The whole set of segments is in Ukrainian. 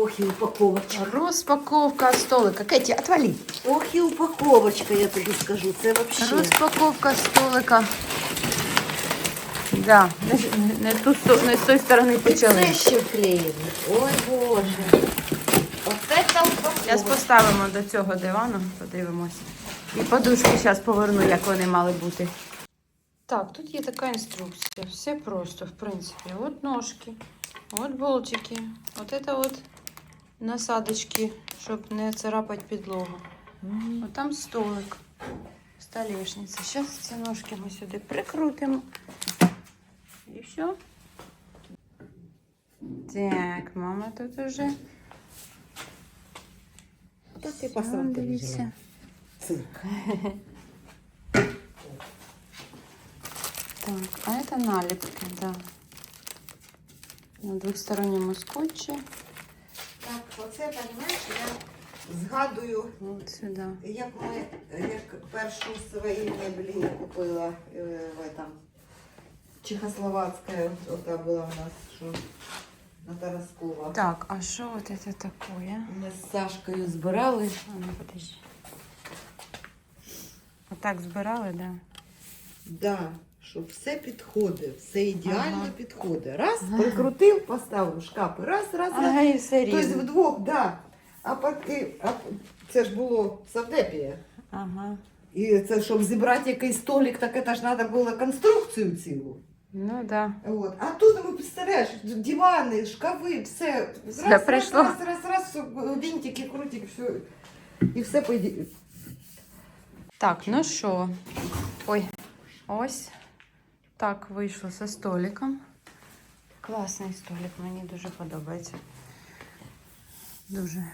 Ох, і упаковочка. Розпаковка столика. Кеті, отвали. Ох, і упаковочка, я тобі скажу. Це взагалі. Розпаковка столика. Да, не, з- не, ту, сто- не з тої сторони почали. Це ще вклеєно. Ой, Боже. Оце та упаковка. Зараз поставимо до цього дивану, подивимось. І подушки зараз поверну, як вони мали бути. Так, тут є така інструкція. Все просто, в принципі. От ножки, от болтики, от це от насадочки, щоб не царапати підлогу. От там столик, столешниця. Зараз ці ножки ми сюди прикрутимо. І все. Так, мама тут уже. Тут ти дивіться. Так, а это налепки, да. На двосторонньому скотчі. Оце, розумієш, я згадую, сюди. як ми, як першу свої меблі я купила е, в этом, Чехословацька, ота була у нас, що на Тараскова. Так, а що от це таке? Ми з Сашкою збирали. А ну подожди. Отак збирали, да? Да, щоб все підходить, все ідеально Ага. підходить. Раз, прикрутив, поставив шкафи. Раз, раз, раз. Ага, і все Тобто рівно. вдвох, да. А поки, а це ж було савдепія. Ага. І це, щоб зібрати якийсь столик, так це ж треба було конструкцію цілу. Ну да. От. А тут, ну, представляєш, дивани, шкафи, все. Все раз, прийшло. Раз, раз, раз, раз, вінтики, крутики, все. І все пойде. Так, ну що? Ой, ось так вийшло зі столиком. Класний столик, мені дуже подобається. Дуже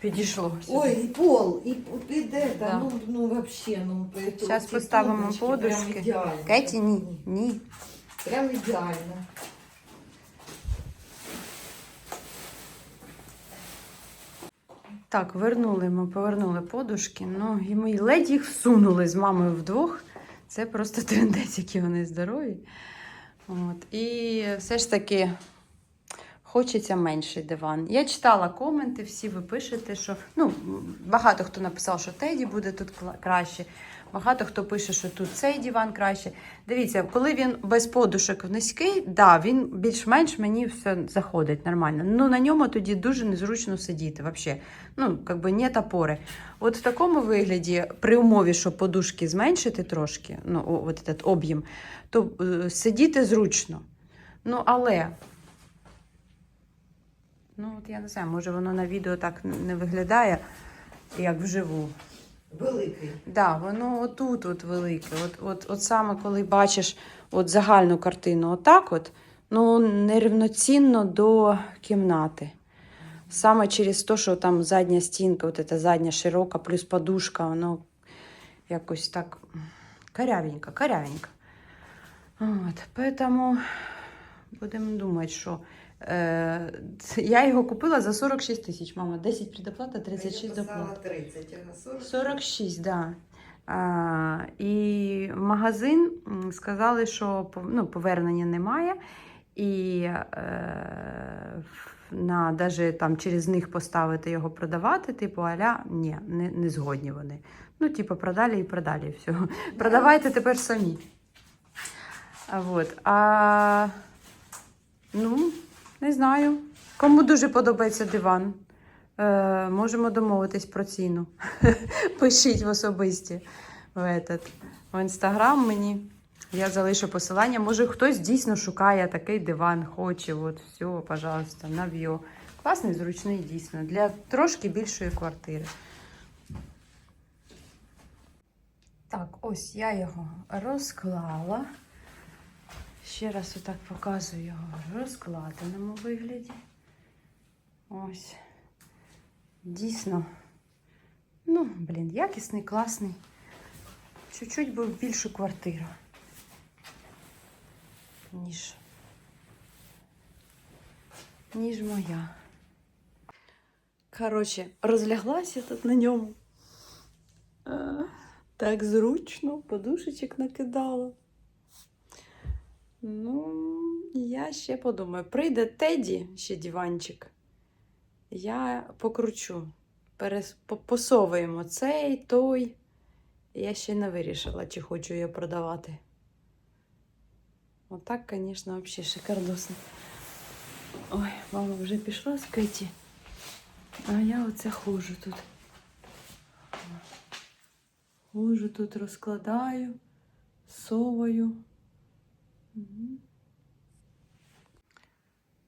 підійшло. сюди. Ой, і пол, і, де, Да. да. ну, ну вообще, ну, ці поставимо подушки. Кеті, ні, ні. Прям ідеально. Так, вернули ми, повернули подушки. Ну, і ми ледь їх всунули з мамою вдвох. Це просто трендець, які вони здорові. От. І все ж таки хочеться менший диван. Я читала коменти, всі ви пишете, що ну, багато хто написав, що Теді буде тут краще. Багато хто пише, що тут цей диван краще. Дивіться, коли він без подушок низький, да, він більш-менш мені все заходить нормально. Ну на ньому тоді дуже незручно сидіти. Вообще. Ну, как би опори. От в такому вигляді, при умові, що подушки зменшити трошки, ну, от этот об'єм, то е, сидіти зручно. Ну, але. Ну, от я не знаю, може воно на відео так не виглядає, як вживу. Великий. Да, воно отут от велике. От, от, от саме коли бачиш от загальну картину, отак от, ну нерівноцінно до кімнати. Саме через те, що там задня стінка, от ця задня широка, плюс подушка, воно якось так корявенько, корявенько. От, поэтому будемо думати, що я його купила за 46 тисяч, мама. 10 предоплата, 36 Я доплата. писала 30, а на 40. 46, да. А, і магазин сказали, що ну, повернення немає. І е, на, даже, там, через них поставити його продавати, типу, аля, ні, не, не згодні вони. Ну, типу, продали і продали. і Все. Продавайте тепер самі. А, вот. а, ну, не знаю. Кому дуже подобається диван, е, можемо домовитись про ціну. Пишіть в особисті в, этот, в інстаграм мені. Я залишу посилання. Може, хтось дійсно шукає такий диван, хоче. От все, пожалуйста, нав'ю. Класний, зручний, дійсно, для трошки більшої квартири. Так, ось я його розклала. Ще раз отак показую його в розкладеному вигляді. Ось. Дійсно. Ну, блін, якісний, класний. Чуть-чуть би більшу квартиру, ніж, ніж моя. Коротше, розляглася тут на ньому. Так зручно, подушечок накидала. Ну, я ще подумаю. Прийде Теді ще диванчик. я покручу. Перес... Посовуємо цей, той. Я ще не вирішила, чи хочу її продавати. Отак, звісно, взагалі шикардосно. Ой, мама вже пішла з Кеті. А я оце ходжу тут. Ходжу тут, розкладаю, соваю.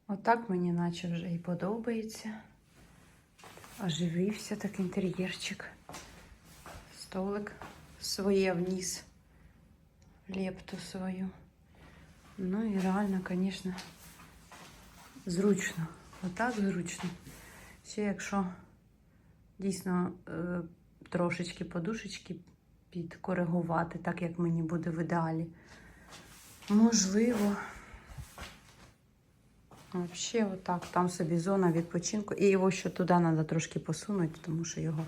Отак мені наче вже і подобається. Оживився так інтер'єрчик. Столик своє вніс. Лепту свою. Ну і реально, звісно, зручно. Отак зручно. Ще якщо дійсно е, трошечки подушечки підкоригувати, так як мені буде в ідеалі. Можливо. Взагалі, отак. Там собі зона відпочинку. І його ще туди треба трошки посунути, тому що його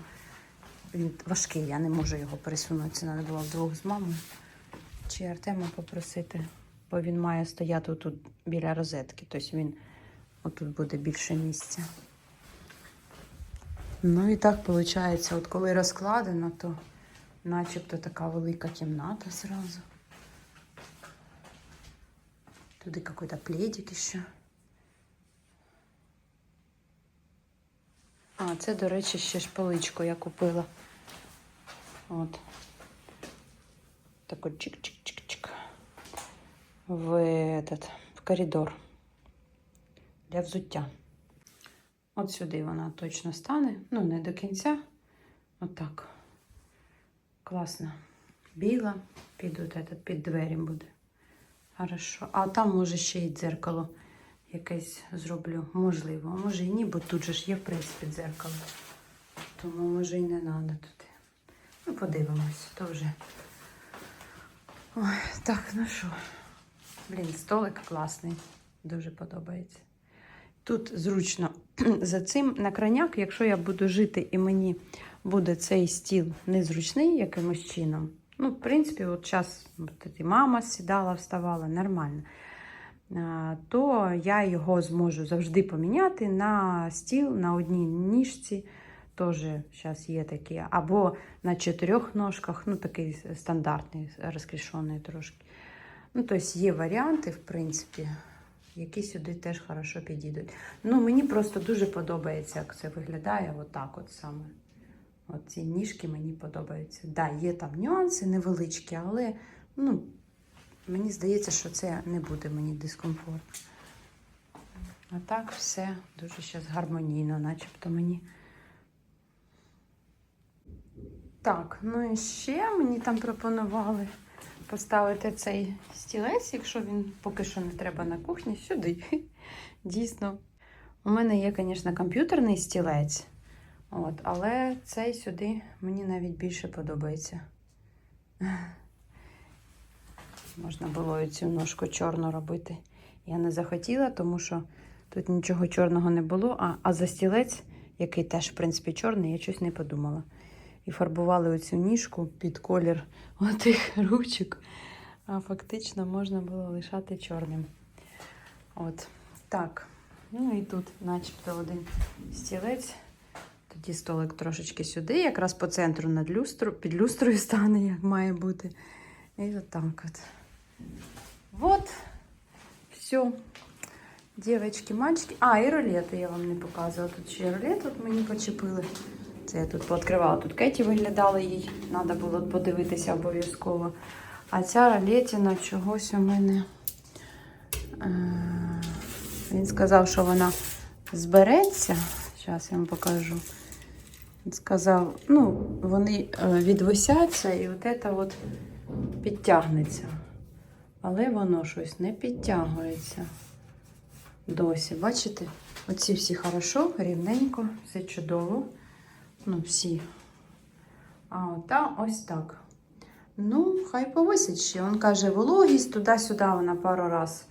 він важкий, я не можу його пересунути. Це треба було вдвох з мамою. Чи Артема попросити, бо він має стояти тут біля розетки. Тобто він отут буде більше місця. Ну і так виходить, от коли розкладено, то начебто така велика кімната зразу. Туди какой-то пледик ще. А, це, до речі, ще ж поличку я купила. От. Так от чик-чик-чик-чик. В этот, в коридор. Для взуття. От сюди вона точно стане. Ну, не до кінця. Отак. Класно. Біла. Під, от этот, під двері буде. Хорошо. А там може ще й дзеркало якесь зроблю. Можливо, може і ні, бо тут же ж є, в принципі, дзеркало. Тому може і не треба тут. Ну, подивимось, то вже. Ой, так, ну що. Блін, столик класний. Дуже подобається. Тут зручно за цим на краняк, якщо я буду жити і мені буде цей стіл незручний якимось чином. Ну, в принципі, от час і мама сідала, вставала, нормально. То я його зможу завжди поміняти на стіл на одній ніжці. Теж зараз є такі. Або на чотирьох ножках, ну такий стандартний, розкрішений трошки. Ну, тобто є варіанти, в принципі, які сюди теж хорошо підійдуть. Ну, мені просто дуже подобається, як це виглядає отак от саме. От ці ніжки мені подобаються. Так, да, є там нюанси невеличкі, але ну, мені здається, що це не буде мені дискомфортно. А так все дуже зараз гармонійно, начебто мені. Так, ну і ще мені там пропонували поставити цей стілець, якщо він поки що не треба на кухні, сюди. Дійсно. У мене є, звісно, комп'ютерний стілець, от, але цей сюди мені навіть більше подобається. Можна було цю ножку чорну робити. Я не захотіла, тому що тут нічого чорного не було, а, а за який теж, в принципі, чорний, я щось не подумала. І фарбували оцю ніжку під колір отих ручок. А фактично можна було лишати чорним. От. Так. Ну і тут, начебто, один стілець. Тоді столик трошечки сюди, якраз по центру над люстру, під люстрою стане, як має бути. І отак от. Вот. Все. Дівчатки, мальчики. А, і ролети я вам не показувала. Тут ще ролет от мені почепили. Це я тут пооткривала. Тут Кеті виглядала, їй треба було подивитися обов'язково. А ця ролетіна чогось у мене. Е, Він сказав, що вона збереться. Зараз я вам покажу. Сказав, ну, вони е, відвисяться і от це от підтягнеться. Але воно щось не підтягується досі. Бачите? Оці всі хорошо, рівненько, все чудово. Ну, всі. А ота ось так. Ну, хай повисить ще. Він каже, вологість туди-сюди вона пару раз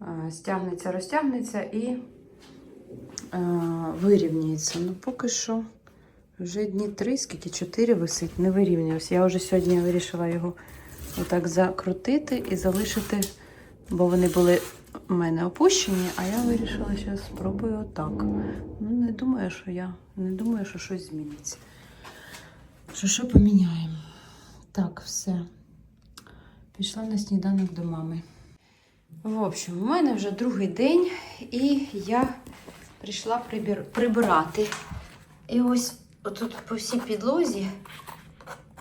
е, стягнеться, розтягнеться і е, вирівнюється. Ну, поки що вже дні три, скільки чотири висить, не вирівнювався. Я вже сьогодні вирішила його отак закрутити і залишити, бо вони були у мене опущені, а я вирішила зараз спробую отак. Ну, не думаю, що я не думаю, що щось зміниться. Що що поміняємо? Так, все. Пішла на сніданок до мами. В общем, у мене вже другий день, і я прийшла прибір... прибирати. І ось отут по всій підлозі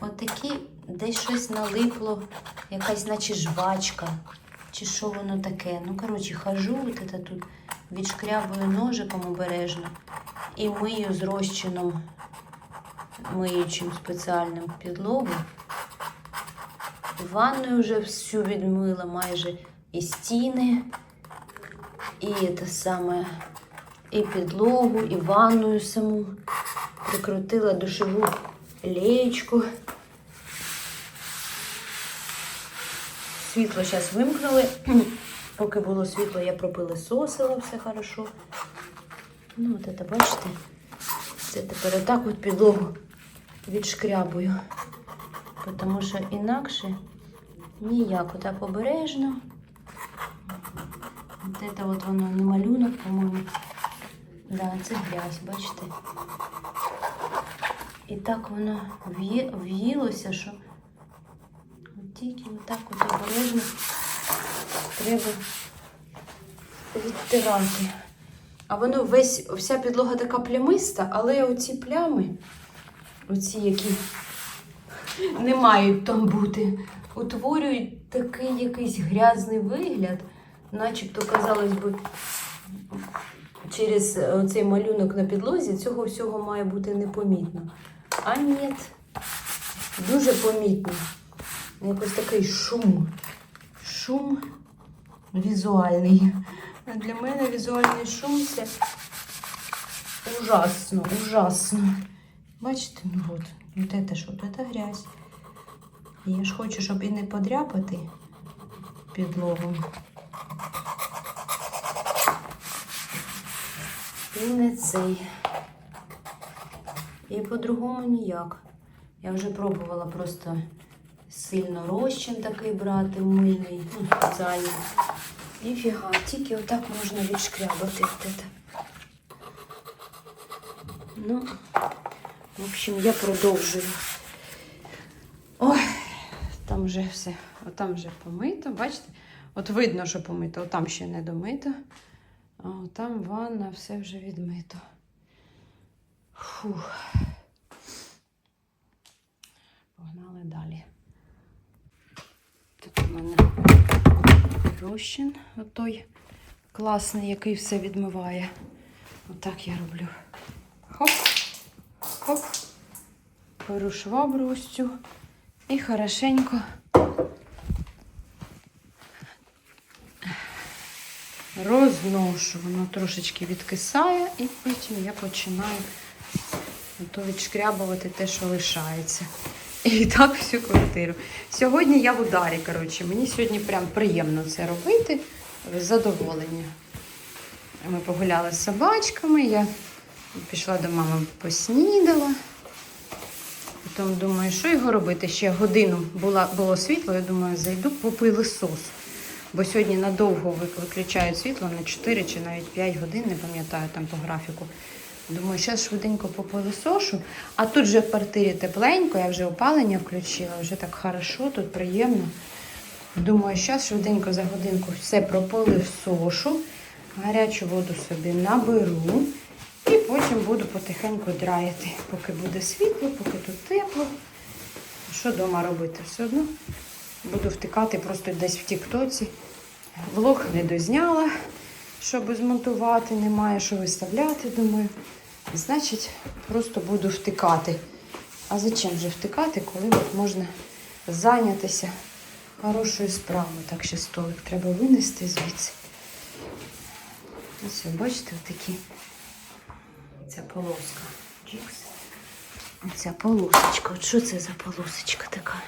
отакі десь щось налипло, якась наче жвачка. Чи що воно таке? Ну, коротше, хожу, от это тут відшкрябую ножиком обережно і мию з розчином, миючим спеціальним підлогу. Ванною вже всю відмила майже і стіни, і те саме, і підлогу, і ванною саму. Прикрутила душеву леєчку. Світло зараз вимкнули. Поки було світло, я пропилисосила все хорошо. Ну, от це, бачите, це тепер отак от підлогу відшкрябую. Тому що інакше ніяк отак обережно. От це от воно не малюнок, по-моєму. Да, це грязь, бачите? І так воно в'їлося, що от тільки отак от обережно треба відтирати. А воно весь, вся підлога така плямиста, але оці плями, оці, які не мають там бути, утворюють такий якийсь грязний вигляд, начебто, казалось би, через цей малюнок на підлозі цього всього має бути непомітно. А ні, дуже помітно. Якось такий шум. Шум візуальний. Для мене візуальний шум це ужасно, ужасно. Бачите, ну от, от це що, от це грязь. І я ж хочу, щоб і не подряпати підлогу. І не цей. І по-другому ніяк. Я вже пробувала просто сильно розчин такий брати, мильний, ну, спеціальний. І фіга, тільки отак можна відшкрябати. Ну, в общем, я продовжую. Ой, там вже все, отам вже помито, бачите? От видно, що помито, отам ще не домито. А там ванна, все вже відмито. Фух. Погнали далі. Тут у мене розчин, отой класний, який все відмиває. Отак я роблю. Хоп, хоп. Беру швабру ось цю і хорошенько розношу. Воно трошечки відкисає, і потім я починаю то відшкрябувати те, що лишається. І так всю квартиру. Сьогодні я в ударі, коротше. Мені сьогодні прям приємно це робити. Задоволення. Ми погуляли з собачками, я пішла до мами, поснідала. Потім думаю, що його робити? Ще годину була, було світло, я думаю, зайду попили сос. Бо сьогодні надовго ви- виключають світло на 4 чи навіть 5 годин, не пам'ятаю там по графіку. Думаю, зараз швиденько попилисошу. А тут вже в квартирі тепленько, я вже опалення включила, вже так хорошо, тут приємно. Думаю, зараз швиденько за годинку все пропилисошу, гарячу воду собі наберу і потім буду потихеньку драяти, поки буде світло, поки тут тепло. Що вдома робити? Все одно буду втикати просто десь в Тіктоці. Влог не дозняла, щоб змонтувати, немає що виставляти, думаю. Значить, просто буду втикати. А зачем же втикати, коли можна зайнятися хорошою справою. Так, ще столик треба винести звідси. Ось, бачите, отакі. Ця полоска. Чікс. Оця полосочка. От що це за полосочка така?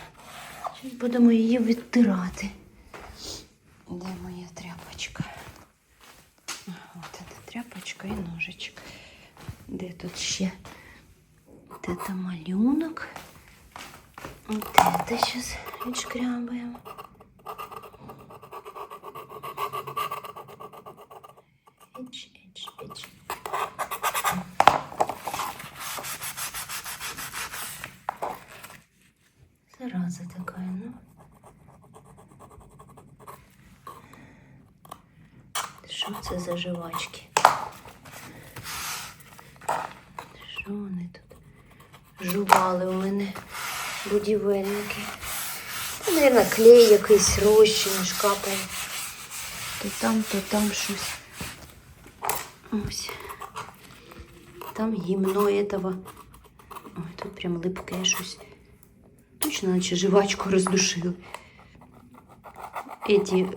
Будемо її відтирати. Де моя тряпочка? тряпочка і ножичок. Де тут ще Де там малюнок? Вот это сейчас відшкрябаємо. Іч. Зараза такая, ну. Що це за жвачки? Що вони тут? Жували у мене будівельники. Це, мабуть, клей якийсь розчин шкапає. То там, то там щось. Ось. Там гімно этого. Ой, тут прям липке щось. Точно, наче жвачку роздушили. Эти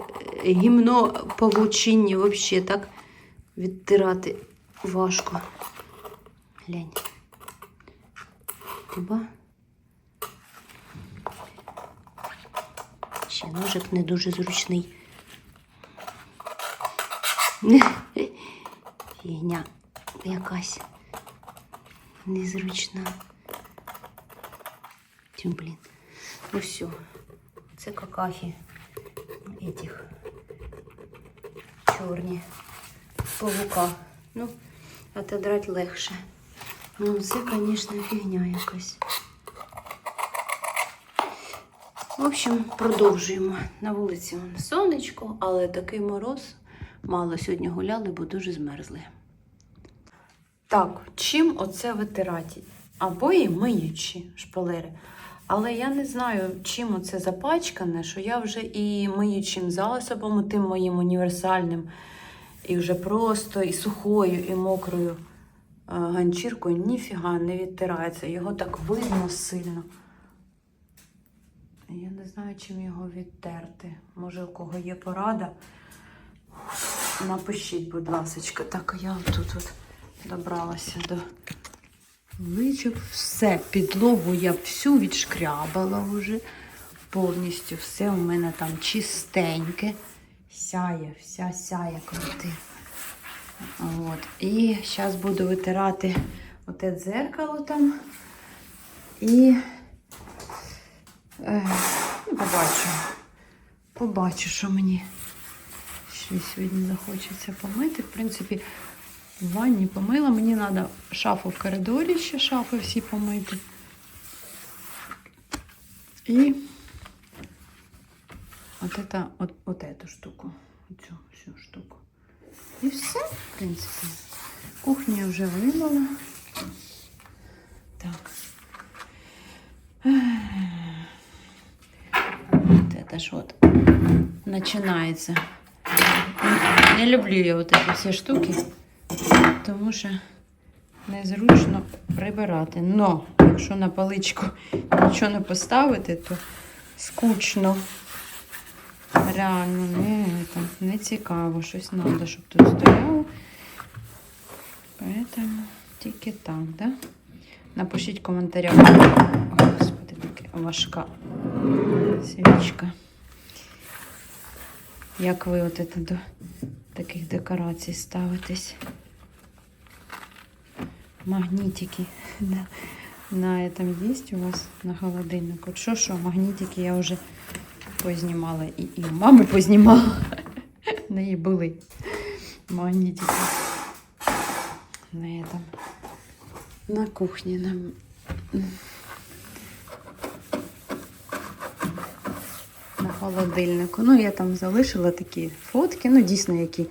е, гімно павучинні вообще так відтирати важко. Глянь. Хіба? Ще ножик не дуже зручний. Фігня якась незручна. Тим, блін. Ну все. Це какахи этих чорні павука. Ну, отодрать легше. Ну, це, звісно, фігня якась. В общем, продовжуємо. На вулиці сонечко, але такий мороз. Мало сьогодні гуляли, бо дуже змерзли. Так, чим оце витирати? Або і миючі шпалери. Але я не знаю, чим оце запачкане, що я вже і миючим засобом, тим моїм універсальним, і вже просто і сухою, і мокрою ганчіркою ніфіга не відтирається. Його так видно сильно. Я не знаю, чим його відтерти. Може, у кого є порада. Напишіть, будь ласка. Так, я тут от добралася до личок. Все, підлогу я всю відшкрябала вже. Повністю все у мене там чистеньке. Сяє, вся сяє крути. От. І зараз буду витирати оте дзеркало там. І е, ну, побачу. Побачу, що мені ще сьогодні захочеться помити. В принципі, в ванні помила. Мені треба шафу в коридорі, ще шафи всі помити. І от, это, от, от эту штуку. Оцю всю штуку. І все, в принципі. Кухню я вже вимила. Так. Вот это ж вот начинается. Не люблю я вот эти всі штуки, тому що незручно прибирати. Но якщо на паличку нічого не поставити, то скучно. Реально не, там, не цікаво, щось треба, щоб тут стояло. Поэтому тільки так, да? Напишіть в коментарях. О, Господи, таке важка свічка. Як ви от це до таких декорацій ставитесь? Магнітики на, на этом есть у вас на холодильнику? Що, що, магнітики я вже познімала і, і мами познімала. Неї були магнітики. На этом. На кухні нам. На холодильнику. Ну, я там залишила такі фотки, ну, дійсно, які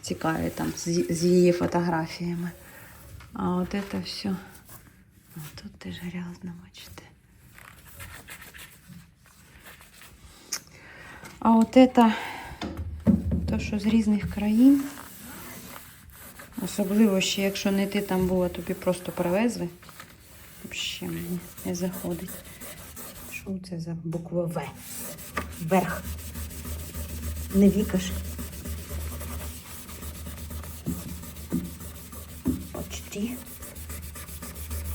цікаві там з, з її фотографіями. А от це все. Тут теж грязно, бачите. А от це, то, що з різних країн, особливо ще, якщо не ти там була, тобі просто привезли. Взагалі мені не заходить. Що це за буква В? Вверх. Не вікаш. Почти.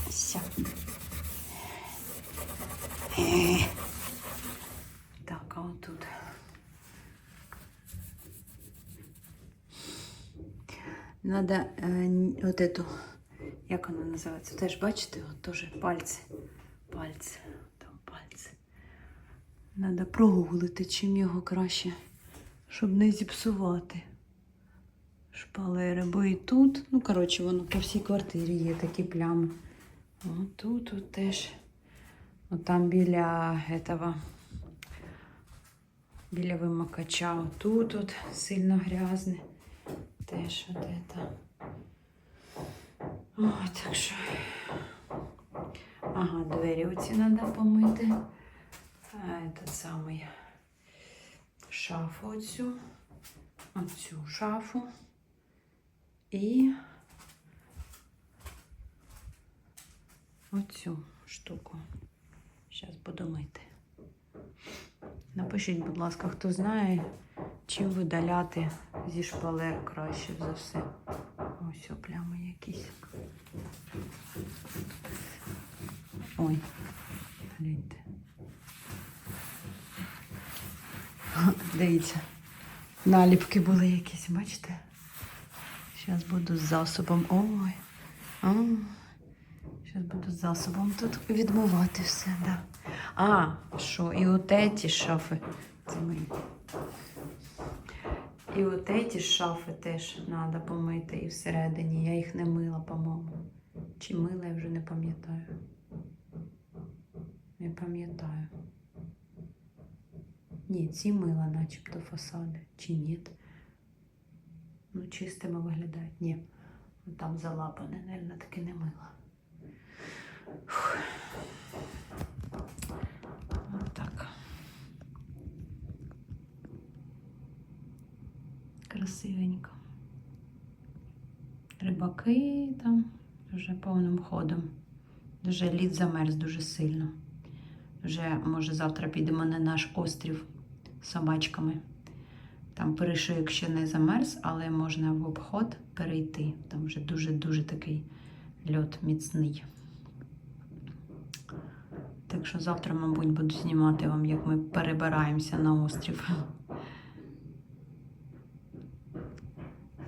Все. Е. Так, а от тут. Надо е, н- от эту, як вона називається? Теж бачите, от теж пальці. Пальці. Там пальці. Надо прогуглити, чим його краще, щоб не зіпсувати шпалери. Бо і тут, ну, коротше, воно по всій квартирі є такі плями. От тут от теж. От там біля этого, біля вимикача. Тут от сильно грязне. теж от это. Ой, так що. Ага, двері оці треба помити. А, этот самий шафу оцю. Оцю шафу. І оцю штуку. Зараз буду мити. Напишіть, будь ласка, хто знає, чим видаляти зі шпалер краще за все. Ось плями якісь. Ой, гляньте. Дивіться, наліпки були якісь, бачите? Зараз буду з засобом. Ой. Зараз буду з засобом тут відмивати все, да. А, що, і от ці шафи. Це мої. І от ці шафи теж треба помити і всередині. Я їх не мила, по-моєму. Чи мила, я вже не пам'ятаю. Не пам'ятаю. Ні, ці мила, начебто фасади. Чи ні? Ну, чистими виглядають. Ні. Там залапане, мабуть, таки не мила. Фух. Отак. Красивенько. Рибаки там вже повним ходом. Дуже лід замерз дуже сильно. Вже, може, завтра підемо на наш острів з собачками. Там перешийок ще не замерз, але можна в обход перейти. Там вже дуже-дуже такий льот міцний. Так що завтра, мабуть, буду знімати вам, як ми перебираємося на острів.